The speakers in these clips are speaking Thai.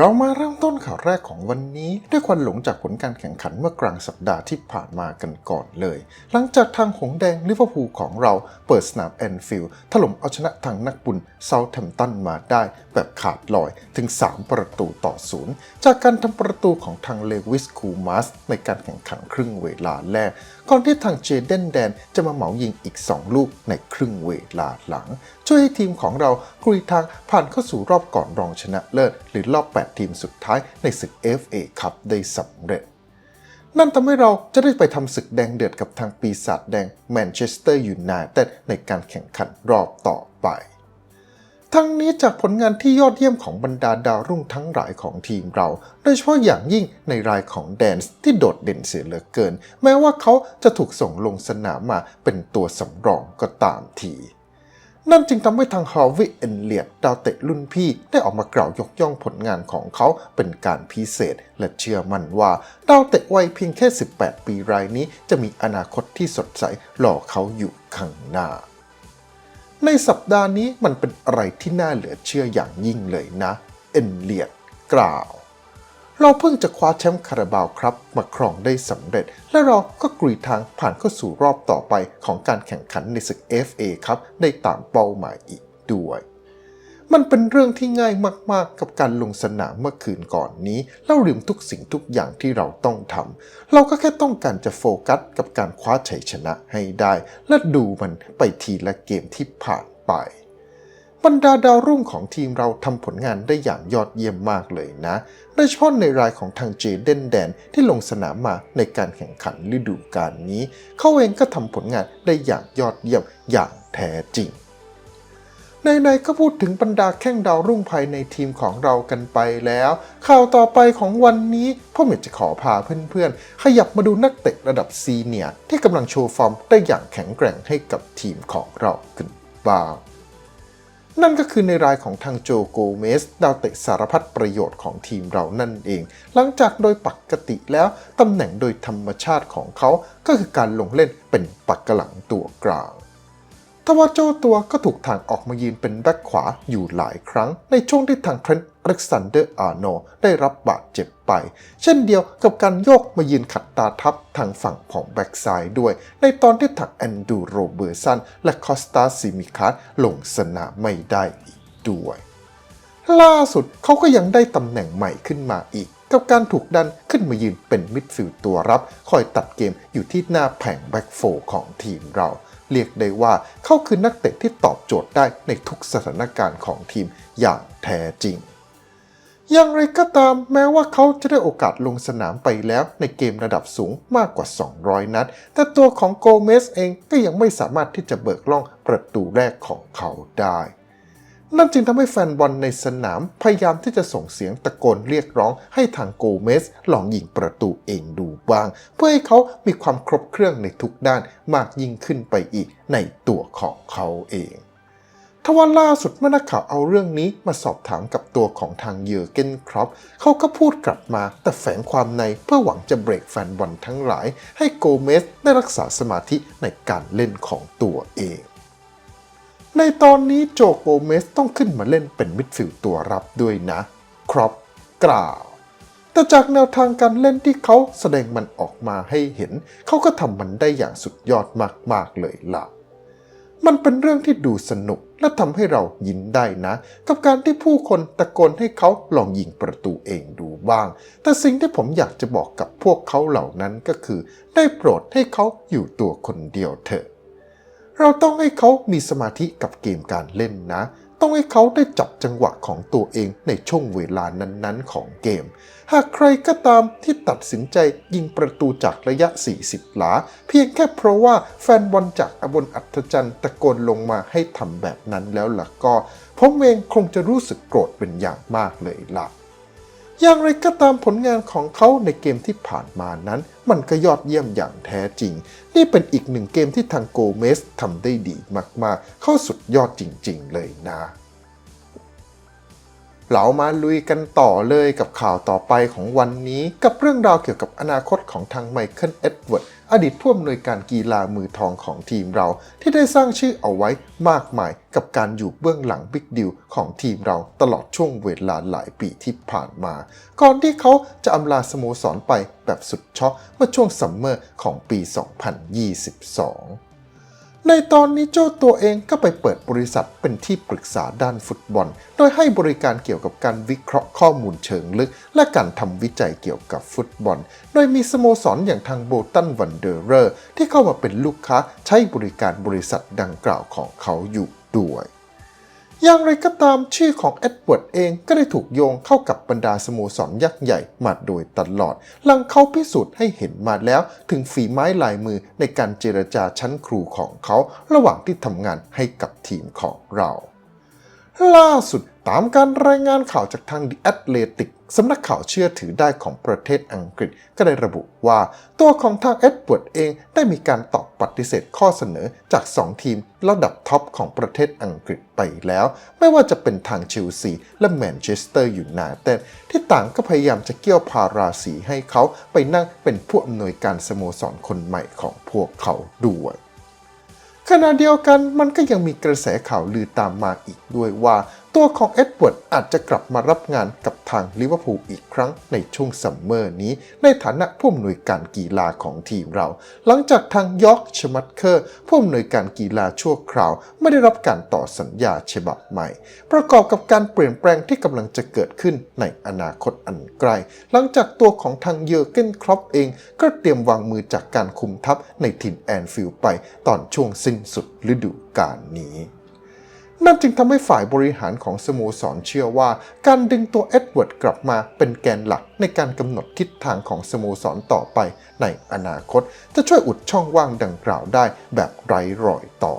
เรามาเริ่มต้นข่าวแรกของวันนี้ ด้วยควันหลงจากผลการแข่งขันเมื่อกลางสัปดาห์ที่ผ่านมากันก่อนเลย หลังจากทางหงแดงลิเวอร์พูลของเราเปิดสนามแอนฟิลด์ถล่มเอาชนะทางนักบุญเซาท์แฮมป์ตันมาได้แบบขาดลอยถึง 3 ประตูต่อศูนย์จากการทำประตูของทางเลวิสคูมัสในการแข่งขันครึ่งเวลาแรก ก่อนที่ทางเจเดนแดนจะมาเหมายิงอีก 2 ลูกในครึ่งเวลาหลัง ช่วยให้ทีมของเรากลุยทางผ่านเข้าสู่รอบก่อนรองชนะเลิศ หรือรอบ 8 ทีมสุดท้ายในศึก FA คัพได้สำเร็จ นั่นทำให้เราจะได้ไปทำศึกแดงเดือดกับทางปีศาจแดงแมนเชสเตอร์ยูไนเต็ดในการแข่งขันรอบต่อไป ทั้งนี้จากผลงานที่ยอดเยี่ยมของบรรดาดาวรุ่งทั้งหลายของทีมเรา โดยเฉพาะอย่างยิ่งในรายของแดนส์ที่โดดเด่นเสียเหลือเกิน แม้ว่าเขาจะถูกส่งลงสนามมาเป็นตัวสำรองก็ตามที นั่นจึงทำให้ทางฮาวิเอนเลียดดาวเตะรุ่นพี่ได้ออกมากล่าวยกย่องผลงานของเขาเป็นการพิเศษ และเชื่อมั่นว่าดาวเตะวัยเพียงแค่ 18 ปีรายนี้จะมีอนาคตที่สดใสรอเขาอยู่ข้างหน้า ในสัปดาห์นี้มันเป็นอะไรที่น่าเหลือเชื่ออย่างยิ่งเลยนะ เอ็นเลียดกล่าว เราเพิ่งจะคว้าแชมป์คาราบาวครับ มาครองได้สำเร็จ และเราก็กรีทางผ่านเข้าสู่รอบต่อไปของการแข่งขันในศึก FA ครับ ได้ตามเป้าหมายอีกด้วย มันเป็นเรื่องที่ง่ายมากๆ กับการลงสนามเมื่อคืนก่อนนี้แล้วลืมทุกสิ่งทุกอย่างที่เราต้องทำเราก็แค่ต้องการจะโฟกัสกับการคว้าชัยชนะให้ได้ และดูมันไปทีละเกมที่ผ่านไปบรรดาดาวรุ่งของทีมเราทำผลงานได้อย่างยอดเยี่ยมมากเลยนะ โดยเฉพาะในรายของทางเจเดนแดนที่ลงสนามมาในการแข่งขันฤดูกาลนี้ เขาเองก็ทำผลงานได้อย่างยอดเยี่ยมอย่างแท้จริง ในๆก็พูดถึงบรรดาแข้งดาวรุ่งภายในทีมของเรากันไปแล้ว ข่าวต่อไปของวันนี้พ่อเมจจะขอพาเพื่อนๆ ขยับมาดูนักเตะระดับซีเนียร์ที่กำลังโชว์ฟอร์มได้อย่างแข็งแกร่งให้กับทีมของเรากันบ้างนั่นก็คือในรายของทางโจโกเมส ดาวเตะสารพัดประโยชน์ของทีมเรานั่นเอง หลังจากโดยปกติแล้ว ตำแหน่งโดยธรรมชาติของเขาก็คือการลงเล่นเป็นปักกหลังตัวกลาง ทว่าเจ้าตัวก็ถูกทางออกมายืนเป็นแบ็คขวาอยู่หลายครั้ง ในช่วงที่ทางเทรนต์อเล็กซานเดอร์อาร์โนได้รับบาดเจ็บไป เช่นเดียวกับการโยกมายืนขัดตาทับทางฝั่งของแบ็กซ้ายด้วย ในตอนที่ทางแอนดูโรเบอร์สันและคอสตาซิมิคัสลงสนามไม่ได้อีกด้วย ล่าสุดเขาก็ยังได้ตำแหน่งใหม่ขึ้นมาอีกกับการถูกดันขึ้นมายืนเป็นมิดฟิลด์ตัวรับ คอยตัดเกมอยู่ที่หน้าแผงแบ็กโฟของทีมเรา เรียกได้ว่าเขาคือนักเตะที่ตอบโจทย์ได้ในทุกสถานการณ์ของทีมอย่างแท้จริง อย่างไรก็ตามแม้ว่าเขาจะได้โอกาสลงสนามไปแล้วในเกมระดับสูงมากกว่า 200 นัด แต่ตัวของโกเมสเองก็ยังไม่สามารถที่จะเบิกล่องประตูแรกของเขาได้ นั่นจึงทำให้แฟนบอลในสนามพยายามที่จะส่งเสียงตะโกนเรียกร้องให้ทางโกเมสลองยิงประตูเองดูบ้าง เพื่อให้เขามีความครบเครื่องในทุกด้านมากยิ่งขึ้นไปอีกในตัวของเขาเองทว่าล่าสุดเมื่อนักข่าวเอาเรื่องนี้มาสอบถามกับตัวของทางเยอเกนครอปเขาก็พูดกลับมาแต่แฝงความในเพื่อหวังจะเบรกแฟนบอลทั้งหลาย ให้โกเมสได้รักษาสมาธิในการเล่นของตัวเอง ในตอนนี้โจโกเมสต้องขึ้นมาเล่นเป็นมิดฟิลด์ตัวรับด้วยนะ ครอปกล่าว แต่จากแนวทางการเล่นที่เขาแสดงมันออกมาให้เห็น เขาก็ทำมันได้อย่างสุดยอดมากๆเลยล่ะ มันเป็นเรื่องที่ดูสนุกและทำให้เรายิ้มได้นะ กับการที่ผู้คนตะโกนให้เขาลองยิงประตูเองดูบ้าง แต่สิ่งที่ผมอยากจะบอกกับพวกเขาเหล่านั้นก็คือ ได้โปรดให้เขาอยู่ตัวคนเดียวเถอะ เราต้องให้เขามีสมาธิกับเกมการเล่นนะ ต้องให้เขาได้จับจังหวะของตัวเองในช่วงเวลานั้นๆ ของเกม หากใครก็ตามที่ตัดสินใจยิงประตูจากระยะ 40 หลา เพียงแค่เพราะว่าแฟนบอลจากอบนอัธจันทร์ตะโกนลงมาให้ทำแบบนั้นแล้วล่ะก็ ผมเองคงจะรู้สึกโกรธเป็นอย่างมากเลยล่ะ อย่างไรก็ตามผลงานของเขาในเกมที่ผ่านมานั้น มันก็ยอดเยี่ยมอย่างแท้จริง นี่เป็นอีกหนึ่งเกมที่ทางโกเมสทำได้ดีมากๆ เข้าสุดยอดจริง ๆ เลยนะเรามาลุยกันต่อเลยกับข่าวต่อไปของวันนี้ กับเรื่องราวเกี่ยวกับอนาคตของทางไมเคิลเอ็ดเวิร์ด อดีตผู้อำนวยการกีฬามือทองของทีมเรา ที่ได้สร้างชื่อเอาไว้มากมายกับการอยู่เบื้องหลังบิ๊กดิวของทีมเราตลอดช่วงเวลาหลายปีที่ผ่านมา ก่อนที่เขาจะอำลาสโมสรไปแบบสุดช็อกเมื่อช่วงซัมเมอร์ของปี 2022 ในตอนนี้เจ้าตัวเองก็ไปเปิดบริษัทเป็นที่ปรึกษาด้านฟุตบอล โดยให้บริการเกี่ยวกับการวิเคราะห์ข้อมูลเชิงลึก และการทำวิจัยเกี่ยวกับฟุตบอล โดยมีสโมสรอย่างทางโบตันวันเดอร์เรอร์ที่เข้ามาเป็นลูกค้าใช้บริการบริษัทดังกล่าวของเขาอยู่ด้วย อย่างไรก็ตามชื่อของเอ็ดเวิร์ดเองก็ได้ถูกโยงเข้ากับบรรดาสโมสรยักษ์ใหญ่มาโดยตลอด หลังเขาพิสูจน์ให้เห็นมาแล้วถึงฝีไม้ลายมือในการเจรจาชั้นครูของเขาระหว่างที่ทำงานให้กับทีมของเรา ล่าสุดตามการรายงานข่าวจากทาง The Athletic สำนักข่าวเชื่อถือได้ของประเทศอังกฤษก็ได้ระบุว่า ตัวของทางเอ็ดเวิร์ดเองได้มีการตอบปฏิเสธข้อเสนอจาก 2 ทีมระดับท็อปของประเทศอังกฤษไปแล้ว ไม่ว่าจะเป็นทางเชลซีและแมนเชสเตอร์ยูไนเต็ดที่ต่างก็พยายามจะเกี่ยวพาราสีให้เขาไปนั่งเป็นผู้อำนวยการสโมสรคนใหม่ของพวกเขาด้วยขณะเดียวกันมันก็ยังมีกระแสข่าวลือตามมาอีกด้วยว่า ตัวของเอ็ดเวิร์ดอาจจะกลับมารับงานกับทางลิเวอร์พูลอีกครั้งในช่วงซัมเมอร์นี้ ในฐานะผู้อำนวยการกีฬาของทีมเรา หลังจากทางยอร์กชมัตเคอร์ผู้อำนวยการกีฬาชั่วคราว ไม่ได้รับการต่อสัญญาฉบับใหม่ ประกอบกับการเปลี่ยนแปลงที่กำลังจะเกิดขึ้นในอนาคตอันไกล หลังจากตัวของทางเยอร์เกนครอปเอง ก็เตรียมวางมือจากการคุมทัพในถิ่นแอนฟิลด์ไปตอนช่วงสิ้นสุดฤดูกาลนี้ นั่นจึงทำให้ฝ่ายบริหารของสโมสรเชื่อว่า การดึงตัวเอ็ดเวิร์ดกลับมาเป็นแกนหลักในการกำหนดทิศทางของสโมสรต่อไปในอนาคต จะช่วยอุดช่องว่างดังกล่าวได้แบบไร้รอยต่อ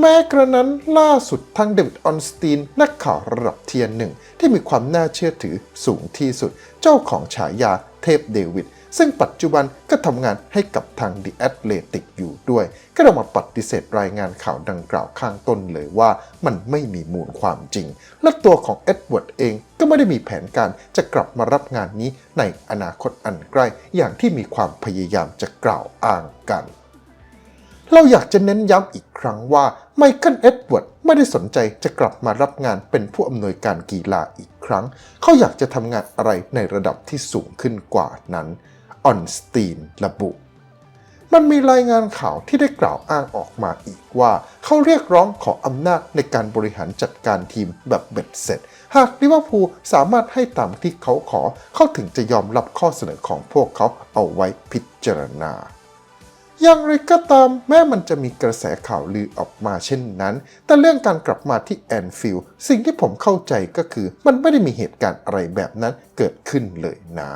แม้กระนั้นล่าสุดทางเดวิดออนสตีนนักข่าวระดับเทียนหนึ่งที่มีความน่าเชื่อถือสูงที่สุด เจ้าของฉายาเทพเดวิด ซึ่งปัจจุบันก็ทำงานให้กับทาง The Athletic อยู่ด้วย ก็ได้มาปฏิเสธรายงานข่าวดังกล่าวข้างต้นเลยว่ามันไม่มีมูลความจริง และตัวของเอ็ดเวิร์ดเองก็ไม่ได้มีแผนการจะกลับมารับงานนี้ในอนาคตอันใกล้อย่างที่มีความพยายามจะกล่าวอ้างกันเราอยากจะเน้นย้ำอีกครั้งว่าไมเคิลเอ็ดเวิร์ดไม่ได้สนใจจะกลับมารับงานเป็นผู้อำนวยการกีฬาอีกครั้ง เขาอยากจะทำงานอะไรในระดับที่สูงขึ้นกว่านั้น ออนสตีนระบุ มันมีรายงานข่าวที่ได้กล่าวอ้างออกมาอีกว่า เขาเรียกร้องขออำนาจในการบริหารจัดการทีมแบบเบ็ดเสร็จ หากลิเวอร์พูลสามารถให้ตามที่เขาขอ เขาถึงจะยอมรับข้อเสนอของพวกเขาเอาไว้พิจารณาอย่างไรก็ตามแม้มันจะมีกระแสข่าวลือออกมาเช่นนั้น แต่เรื่องการกลับมาที่แอนฟิลด์สิ่งที่ผมเข้าใจก็คือ มันไม่ได้มีเหตุการณ์อะไรแบบนั้นเกิดขึ้นเลยนะ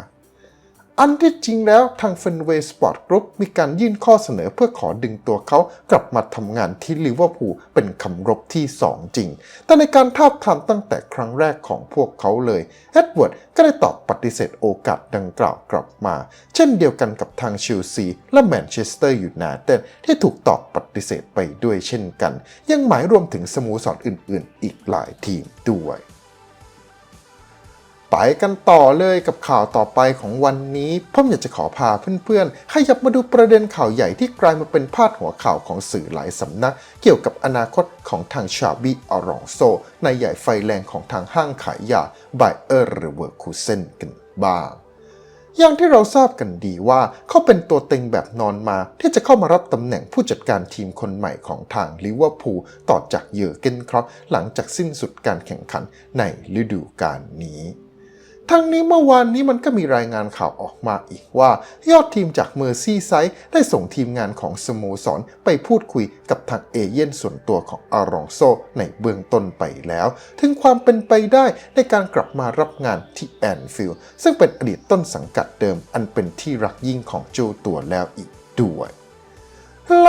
อันที่จริงแล้วทาง f e n w a y Sport Group มีการยื่นข้อเสนอเพื่อขอดึงตัวเขากลับมาทำงานที่ลิเวอร์พูลเป็นคำรบที่ 2 จริง แต่ในการทาบทามตั้งแต่ครั้งแรกของพวกเขาเลยเอ็ดเวิร์ดก็ได้ตอบปฏิเสธโอกาสดังกล่าวกลับมา เช่นเดียวกันกับทางเชลซีและแมนเชสเตอร์ยูไนเต็ดที่ถูกตอบปฏิเสธไปด้วยเช่นกัน ยังหมายรวมถึงสโมสรอื่น ๆ อีกหลายทีมด้วย ไปกันต่อเลยกับข่าวต่อไปของวันนี้ผมอยากจะขอพาเพื่อนๆ ขยับมาดูประเด็นข่าวใหญ่ที่กลายมาเป็นพาดหัวข่าวของสื่อหลายสำนัก เกี่ยวกับอนาคตของทางชาบีอารองโซในใหญ่ไฟแรงของทางห้างขายยาไบเออร์หรือเวอร์คูเซนกันบ้างอย่างที่เราทราบกันดีว่าเขาเป็นตัวเต็งแบบนอนมาที่จะเข้ามารับตำแหน่งผู้จัดการทีมคนใหม่ของทางลิเวอร์พูลต่อจากเยอร์เกนครอปหลังจากสิ้นสุดการแข่งขันในฤดูกาลนี้ ทั้งนี้เมื่อวานนี้มันก็มีรายงานข่าวออกมาอีกว่า ยอดทีมจากเมอร์ซี่ไซด์ได้ส่งทีมงานของสโมสรไปพูดคุยกับทางเอเย่นส่วนตัวของอารองโซในเบื้องต้นไปแล้ว ถึงความเป็นไปได้ในการกลับมารับงานที่แอนฟิลด์ซึ่งเป็นอดีตต้นสังกัดเดิมอันเป็นที่รักยิ่งของโจตัวแล้วอีกด้วย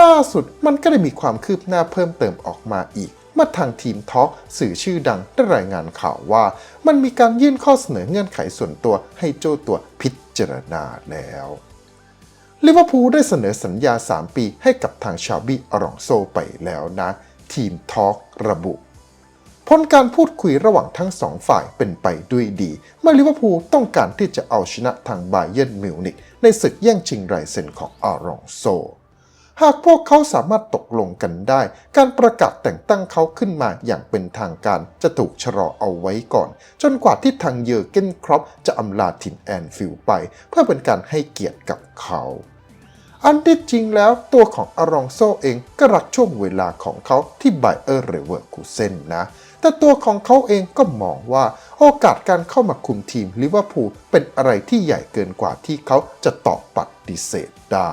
ล่าสุดมันก็ได้มีความคืบหน้าเพิ่มเติมออกมาอีก เมื่อทางทีมทอล์กสื่อชื่อดังได้รายงานข่าวว่า มันมีการยื่นข้อเสนอเงื่อนไขส่วนตัวให้โจตัวพิจารณาแล้วลิเวอร์พูลได้เสนอสัญญา 3 ปีให้กับทางชาบีอารองโซไปแล้วนะ ทีมทอล์กระบุผลการพูดคุยระหว่างทั้งสองฝ่ายเป็นไปด้วยดีเมื่อลิเวอร์พูลต้องการที่จะเอาชนะทางบาเยิร์นมิวนิกในศึกแย่งชิงไรเซนของอารองโซ หากพวกเขาสามารถตกลงกันได้ การประกาศแต่งตั้งเขาขึ้นมาอย่างเป็นทางการจะถูกชะลอเอาไว้ก่อน จนกว่าที่ทางเยอร์เกนครอปจะอำลาถิ่นแอนฟิลไป เพื่อเป็นการให้เกียรติกับเขาอันที่จริงแล้วตัวของอารองโซเองก็รักช่วงเวลาของเขาที่ไบเออร์เรเวอร์คูเซนนะ แต่ตัวของเขาเองก็มองว่าโอกาสการเข้ามาคุมทีมลิเวอร์พูลเป็นอะไรที่ใหญ่เกินกว่าที่เขาจะตอบปฏิเสธได้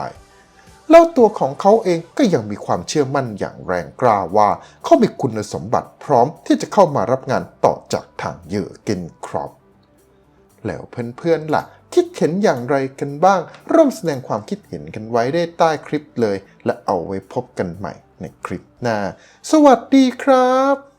แล้วตัวของเขาเองก็ยังมีความเชื่อมั่นอย่างแรงกล้าว่า เขามีคุณสมบัติพร้อมที่จะเข้ามารับงานต่อจากทางเยอร์เกนครอปแล้วเพื่อนๆล่ะ คิดเห็นอย่างไรกันบ้าง ร่วมแสดงความคิดเห็นกันไว้ได้ใต้คลิปเลย และเอาไว้พบกันใหม่ในคลิปหน้า สวัสดีครับ